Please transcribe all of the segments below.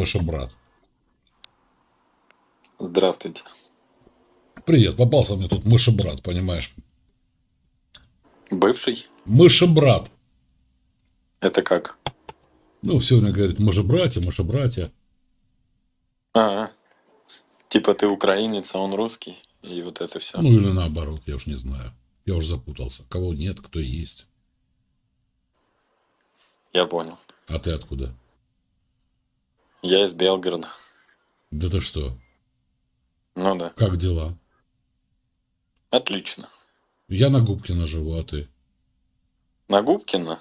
Мышебрат. Здравствуйте. Привет, попался мне тут мышебрат, понимаешь? Бывший? Мышебрат. Это как? Ну, все время говорит, мы же братья, мы же братья. А, типа ты украинец, а он русский, и вот это все. Ну, или наоборот, я уж не знаю. Я уже запутался. Кого нет, кто есть. Я понял. А ты откуда? Я из Белгорода. Да ты что? Ну да. Как дела? Отлично. Я на Губкина живу, а ты? На Губкина?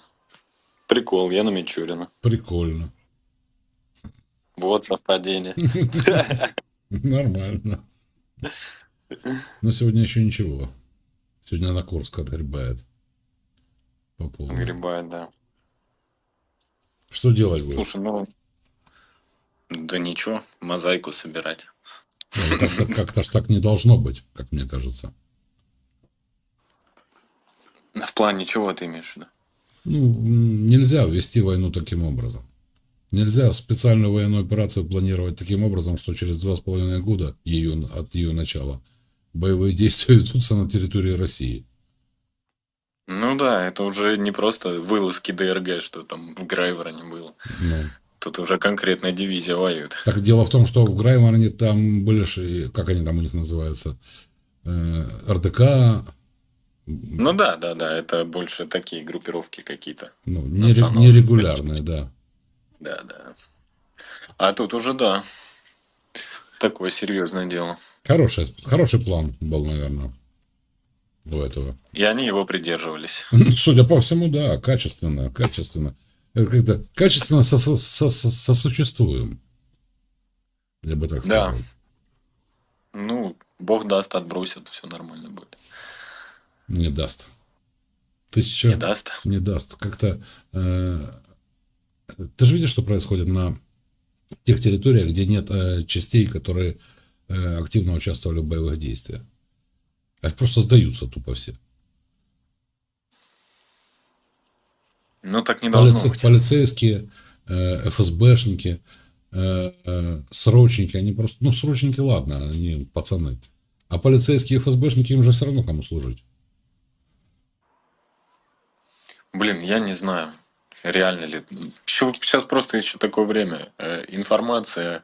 Прикол, я на Мичурина. Прикольно. Вот совпадение. Нормально. Но сегодня еще ничего. Сегодня на Курск отгребает. По полной. Грибает, да. Что делать будешь? Слушай, ну... Да ничего, мозаику собирать. Ну, Как-то, как-то ж так не должно быть, как мне кажется. В плане чего ты имеешь в виду? Ну, нельзя вести войну таким образом. Нельзя специальную военную операцию планировать таким образом, что через два с половиной года ее, от ее начала боевые действия ведутся на территории России. Ну да, это уже не просто вылазки ДРГ, что там в Грайвороне было. Ну, Тут уже конкретная дивизия воюет. так дело в том, что в Граймарне там были, как они там у них называются, э, РДК, Ну да, да, да, это больше такие группировки какие-то. ну, нере- нерегулярные, да. Да, да. А тут уже да. Такое серьезное дело. Хороший, хороший план был, наверное, у этого. И они его придерживались. Судя по всему, да, качественно, качественно. Как-то качественно сосо- сосо- сосуществуем. Я бы так Да. сказал. Ну, бог даст, отбросит, все нормально будет. Не даст. Тысяча Не даст. не даст. Как-то... э, ты же видишь, что происходит на тех территориях, где нет э, частей, которые э, активно участвовали в боевых действиях. А просто сдаются тупо все. Ну, так не должно Полице- быть. полицейские, э, ФСБшники, э, э, срочники, они просто, ну, срочники, ладно, они пацаны. А полицейские и ФСБшники, им же все равно кому служить. Блин, я не знаю, реально ли. Сейчас просто еще такое время. э, Информация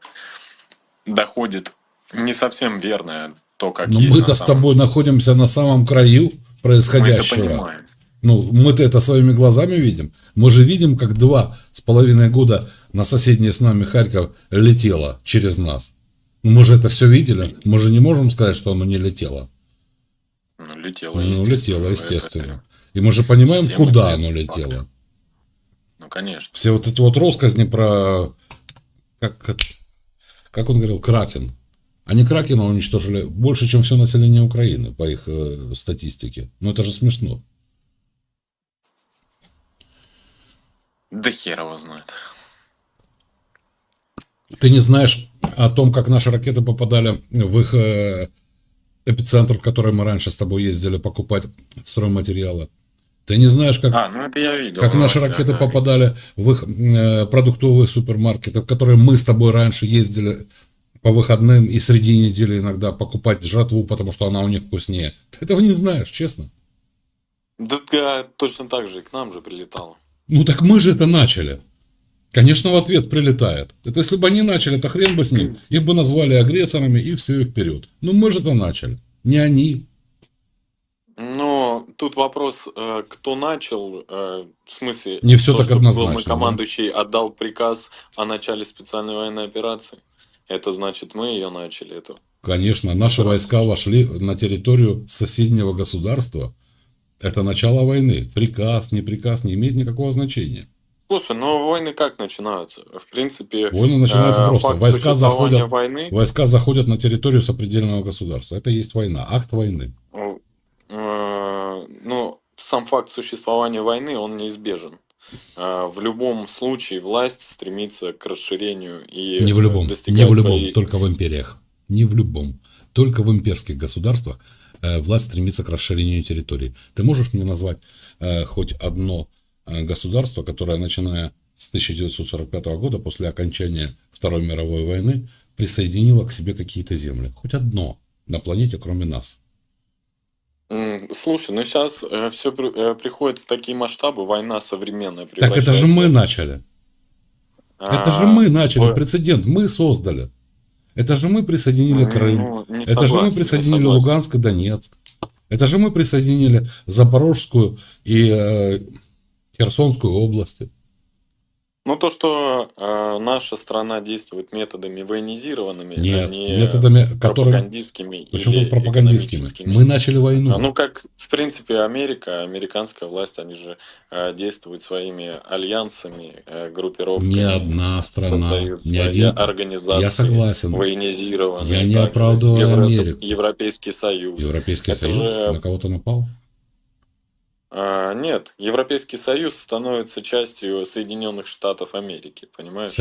доходит не совсем верная, то, как Но есть мы-то с самом- тобой находимся на самом краю Мы это происходящего. понимаем. Ну, мы-то это своими глазами видим. Мы же видим, как два с половиной года на соседний с нами Харьков летело через нас. Ну, мы же это все видели. Мы же не можем сказать, что оно не летело. Ну, летело, Ну, естественно. летело, Это- естественно. И мы же понимаем, Всем куда оно факт. летело. Ну, конечно. Все вот эти вот россказни про... Как, как он говорил? Кракен. Они Кракена уничтожили больше, чем все население Украины, по их э, статистике. Ну, это же смешно. Да хер его знает. Ты не знаешь о том, как наши ракеты попадали в их э, эпицентр, в который мы раньше с тобой ездили покупать стройматериалы. Ты не знаешь, как, А, ну это я видел. как наши ракеты да. попадали в их э, продуктовые супермаркеты, в которые мы с тобой раньше ездили по выходным и среди недели иногда покупать жатву, потому что она у них вкуснее. Ты этого не знаешь, честно. Да, да, точно так же и к нам же прилетало. Ну так мы же это начали. Конечно, в ответ прилетает. Это если бы они начали, то хрен бы с ним. Их бы назвали агрессорами и все, и вперед. Ну мы же это начали. Не они. Но тут вопрос, э, кто начал, э, в смысле... Не всё то, так однозначно, Главнокомандующий отдал приказ о начале специальной военной операции. Это значит, мы ее начали. Это... Конечно, наши войска вошли на территорию соседнего государства. Это начало войны. Приказ, не приказ не имеет никакого значения. Слушай, ну войны как начинаются? В принципе, Войны начинаются э, просто. Войска заходят, войны, войска заходят на территорию сопредельного государства. Это и есть война, акт войны. э, ну, сам факт существования войны, он неизбежен. Э, В любом случае власть стремится к расширению и Не в любом, достигать не в любом, своей- только в империях. Не в любом. Только в имперских государствах э, власть стремится к расширению территории. Ты можешь мне назвать э, хоть одно э, государство, которое, начиная с 1945 года, после окончания Второй мировой войны, присоединило к себе какие-то земли? Хоть одно на планете, кроме нас. Слушай, ну сейчас все приходит в такие масштабы, война современная Так это же мы начали. Это же А, мы начали, прецедент, мы создали. Это же мы присоединили Крым. Ну, Это же мы присоединили. Луганск и Донецк. Это же мы присоединили Запорожскую и э, Херсонскую области. Ну, то, что э, наша страна действует методами военизированными, а Нет, не методами, которые... пропагандистскими Причем или пропагандистскими? Мы начали войну. А, Ну, как, в принципе, Америка, американская власть, они же э, действуют своими альянсами, э, группировками. Ни одна страна, создают ни один... организации. Я согласен. Военизированные. Я не оправдываю Евро- Америку. Европейский Союз. Европейский Это Союз же- на кого-то напал? А, нет, Европейский Союз становится частью Соединенных Штатов Америки, понимаешь?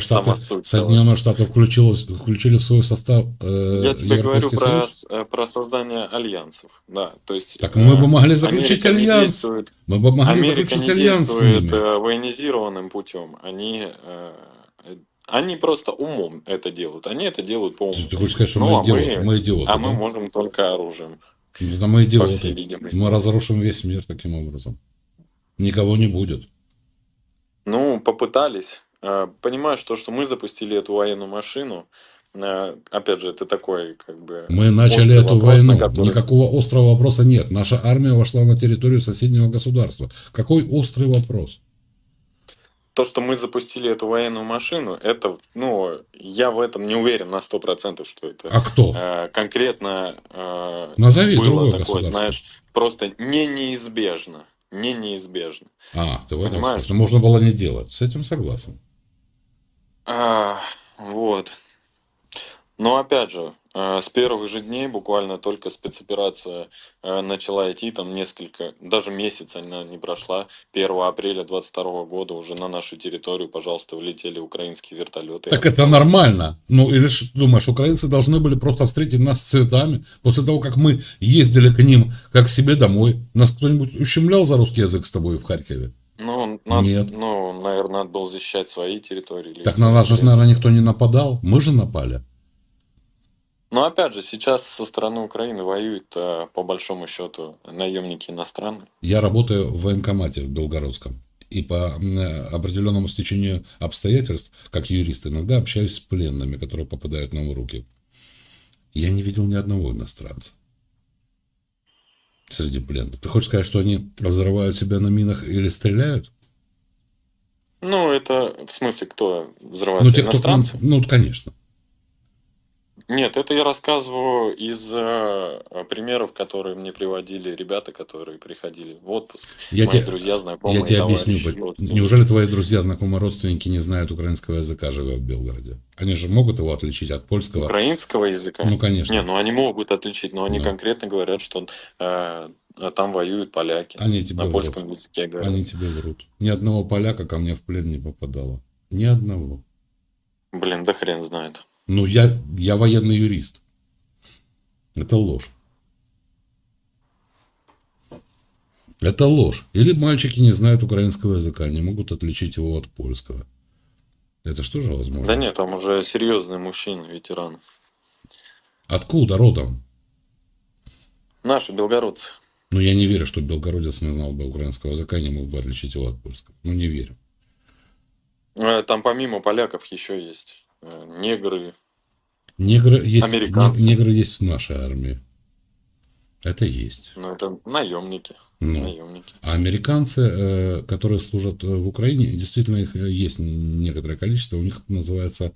Штаты, суть Соединенные Штаты включилось, включили в свой состав э, Я тебе говорю Европейский про, Союз. с- э, про создание альянсов, да, то есть... Так мы бы э, могли заключить Америка альянс. Мы бы могли Америка заключить не альянс действует э, военизированным путем, они, э, они просто умом это делают, они это делают по уму. Ты, хочешь сказать, что Ну, мы а идиоты? мы- Мы идиоты, А да? мы можем только оружием, Да мы идиоты. Мы разрушим весь мир таким образом. Никого не будет. Ну, попытались. Э, Понимаешь, то, что мы запустили эту военную машину, э, опять же, это такой, как бы... Мы начали эту вопрос, войну. который- Никакого острого вопроса нет. Наша армия вошла на территорию соседнего государства. Какой острый вопрос? То, что мы запустили эту военную машину, это, ну, я в этом не уверен на 100%, что это А кто? э, конкретно э, Назови было такое, знаешь, просто не неизбежно. Не неизбежно. А, ты в этом Понимаешь? смысле. Можно было не делать. С этим согласен. А, вот. Но опять же, с первых же дней буквально только спецоперация э, начала идти, там несколько, даже месяц она не прошла. 1 апреля 22 года уже на нашу территорию, пожалуйста, влетели украинские вертолеты. Так это нормально. Ну, или ж, думаешь, украинцы должны были просто встретить нас с цветами? После того, как мы ездили к ним, как к себе домой. Нас кто-нибудь ущемлял за русский язык с тобой в Харькове? Ну, надо, Нет. ну, наверное, надо было защищать свои территории. Так на нас же, наверное, никто не нападал. Мы же напали. Но опять же, сейчас со стороны Украины воюют, э, по большому счету, наемники иностранные. Я работаю в военкомате в Белгородском. И по м, определенному стечению обстоятельств, как юрист, иногда общаюсь с пленными, которые попадают нам в руки. Я не видел ни одного иностранца среди пленных. Ты хочешь сказать, что они взрывают себя на минах или стреляют? Ну, это в смысле, кто Ну, взрывается? те, кто? Ну, конечно. Нет, это я рассказываю из э, примеров, которые мне приводили ребята, которые приходили в отпуск. Я Мои тебе, друзья, знакомые, я тебе объясню. Неужели твои друзья, знакомые родственники не знают украинского языка, живя в Белгороде? Они же могут его отличить от польского. Украинского языка? Ну, конечно. Не, ну они могут отличить, но они Да. конкретно говорят, что э, там воюют поляки. Они тебе На врут. польском языке говорят. Они тебе врут. Ни одного поляка ко мне в плен не попадало. Ни одного. Блин, да хрен знает. Ну, я, я военный юрист. Это ложь. Это ложь. Или мальчики не знают украинского языка, не могут отличить его от польского. Это что же возможно? Да нет, там уже серьезные мужчины, ветераны. Откуда родом? Наши белгородцы. Ну, я не верю, что белгородец не знал бы украинского языка и не мог бы отличить его от польского. Ну, не верю. Э, Там помимо поляков еще есть негры. Негры есть, Американцы. не- негры есть в нашей армии. Это есть. Ну, это наемники. Ну, Наемники. А американцы, э, которые служат э, в Украине, действительно их э, есть некоторое количество, у них называется,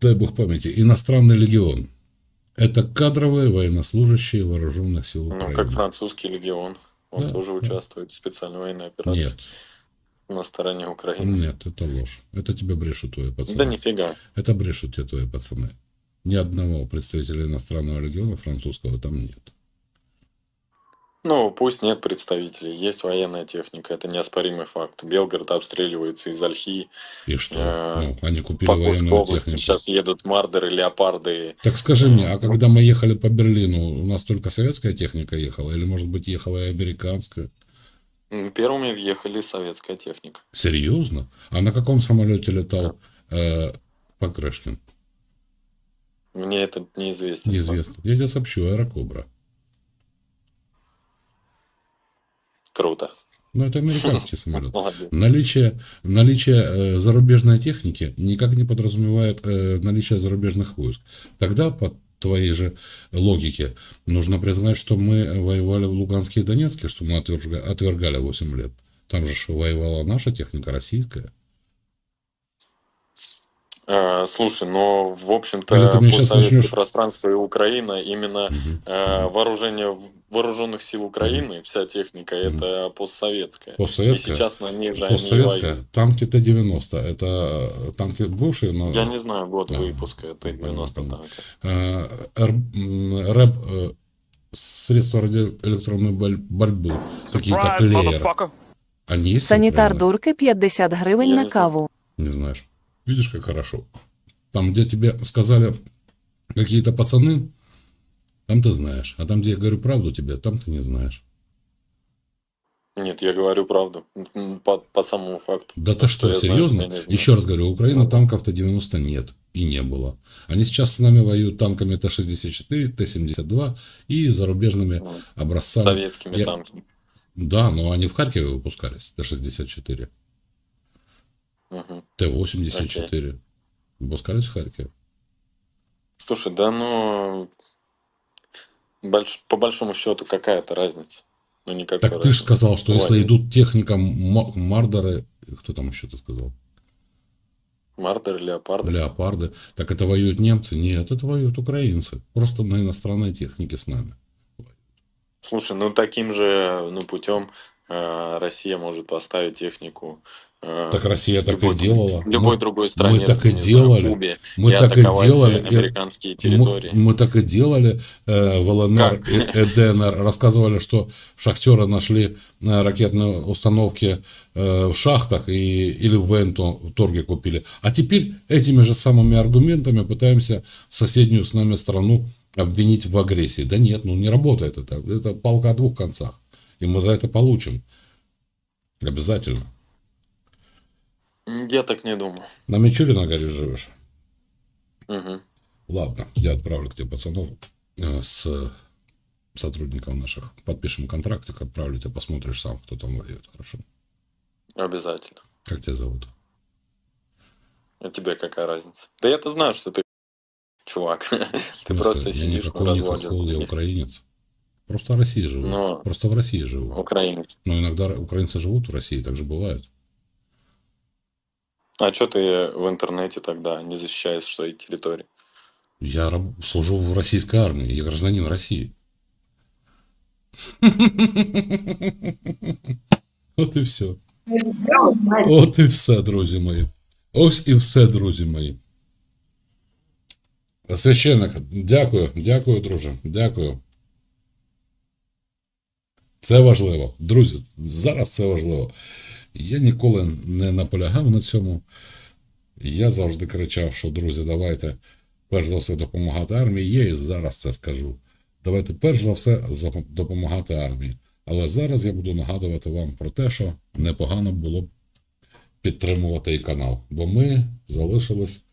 дай бог памяти, иностранный легион. Это кадровые военнослужащие вооруженных сил Ну, Украины. как французский легион. Он Да, тоже да. участвует в специальной военной операции Нет, на стороне Украины. нет, это ложь. Это тебе брешут твои пацаны. Да нифига. Это брешут тебе твои пацаны. Ни одного представителя иностранного легиона французского там нет. Ну, пусть нет представителей. Есть военная техника. Это неоспоримый факт. Белгород обстреливается из Ольхи. И что? Э, Ну, они купили По военную области технику. сейчас едут мардеры, леопарды. Так скажи мне, а когда мы ехали по Берлину, у нас только советская техника ехала? Или, может быть, ехала и американская? Первыми въехали советская техника. Серьезно? А на каком самолете летал э, Покрышкин? Мне это неизвестно. Неизвестно. Я тебе сообщу, Аэрокобра. Круто. Но это американский самолет. Наличие, наличие э, зарубежной техники никак не подразумевает э, наличие зарубежных войск. Тогда, по твоей же логике, нужно признать, что мы воевали в Луганске и Донецке, что мы отверга- отвергали 8 лет. Там же воевала наша техника, российская. Э, Слушай, но в Или общем-то постсоветское пространство и Украина именно Мгм. э, вооружение в- вооруженных сил Украины, вся техника, это постсоветская. Постсоветская? И сейчас на ней же они Постсоветская, воюют. танки Т-90. Это танки бывшие, но Я не знаю год Да. выпуска этой 90 Понятно. танка. э, рэп э, средства радиоэлектронной боль- борьбы, такие как Surprise, Леер. motherfucker! Они есть? в Санітар дурки 50 гривень Я на каву. Не знаешь. Видишь, как хорошо. Там, где тебе сказали какие-то пацаны, там ты знаешь. А там, где я говорю правду тебе, там ты не знаешь. Нет, я говорю правду. По, по самому факту. Да ты То, что, знаю, серьезно? что не знаю. Еще раз говорю, у Украины танков Т-90 нет и не было. Они сейчас с нами воюют танками Т-64, Т-72 и зарубежными Ну, образцами. Советскими Я- танками. Да, но они в Харькове выпускались, Т-64. Мгм. Т-84. Выпускались в Харькове. Слушай, да ну... больш- По большому счету, какая-то разница? Ну, никакой Так ты же разницы. сказал, что если Ладно. идут техника Мардеры, кто там еще ты сказал? Мардер, Леопард. Леопарды. Так это воюют немцы? Нет, это воюют украинцы. Просто на иностранной технике с нами. Слушай, ну таким же ну, путем э, Россия может поставить технику. Э, Так Россия так любой, и делала. Любой Мы- другой стране. так и не знаю, делали. Кубе, Мы и так и делали. и- американские Мы, территории. мы так и делали э, в ЛНР Как? и, и ДНР. Рассказывали, что шахтеры нашли э, ракетные установки э, в шахтах и, или в военторге купили. А теперь этими же самыми аргументами пытаемся соседнюю с нами страну обвинить в агрессии. Да нет, ну не работает это. Это палка о двух концах. И мы за это получим. Обязательно. Я так не думаю. На Мичурина, говоришь, живешь? Мгм. Ладно, я отправлю к тебе пацанов э, с сотрудников наших. Подпишем контрактик, отправлю тебя, посмотришь сам, кто там воюет. Хорошо. Обязательно. Как тебя зовут? А тебе какая разница? Да я-то знаю, что ты чувак. Ты просто я сидишь на разводе. я украинец. Просто в России живу. Ну. Просто в России живу. Украинец. Но иногда украинцы живут в России, так же бывает. А что ты в интернете тогда не защищаешь свои территории? Я раб- служу в российской армии, я гражданин России. От і все. От і все, друзі мої. Ось і все, друзі мої. Священник, дякую, дякую, друже, дякую. Це важливо. Друзі, зараз це важливо. Я ніколи не наполягав на цьому. Я завжди кричав, що друзі, давайте перш за все допомагати армії. Я і зараз це скажу. Давайте перш за все допомагати армії. Але зараз я буду нагадувати вам про те, що непогано було б підтримувати і канал, бо ми залишились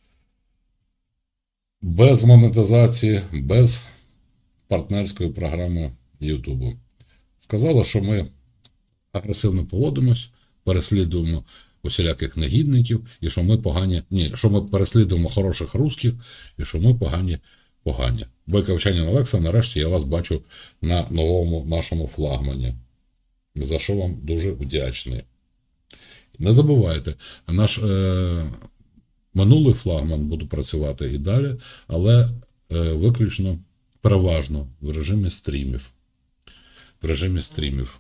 без монетизації, без партнерської програми Ютубу. Сказали, що ми агресивно поводимось, переслідуємо усіляких негідників, і що ми погані. Ні, що ми переслідуємо хороших русських, і що ми погані погані. Бойковчанін Олекса, нарешті я вас бачу на новому нашому флагмані. За що вам дуже вдячний. Не забувайте, наш е, минулий флагман буде працювати і далі, але е, виключно переважно в режимі стрімів. В режимі стрімів.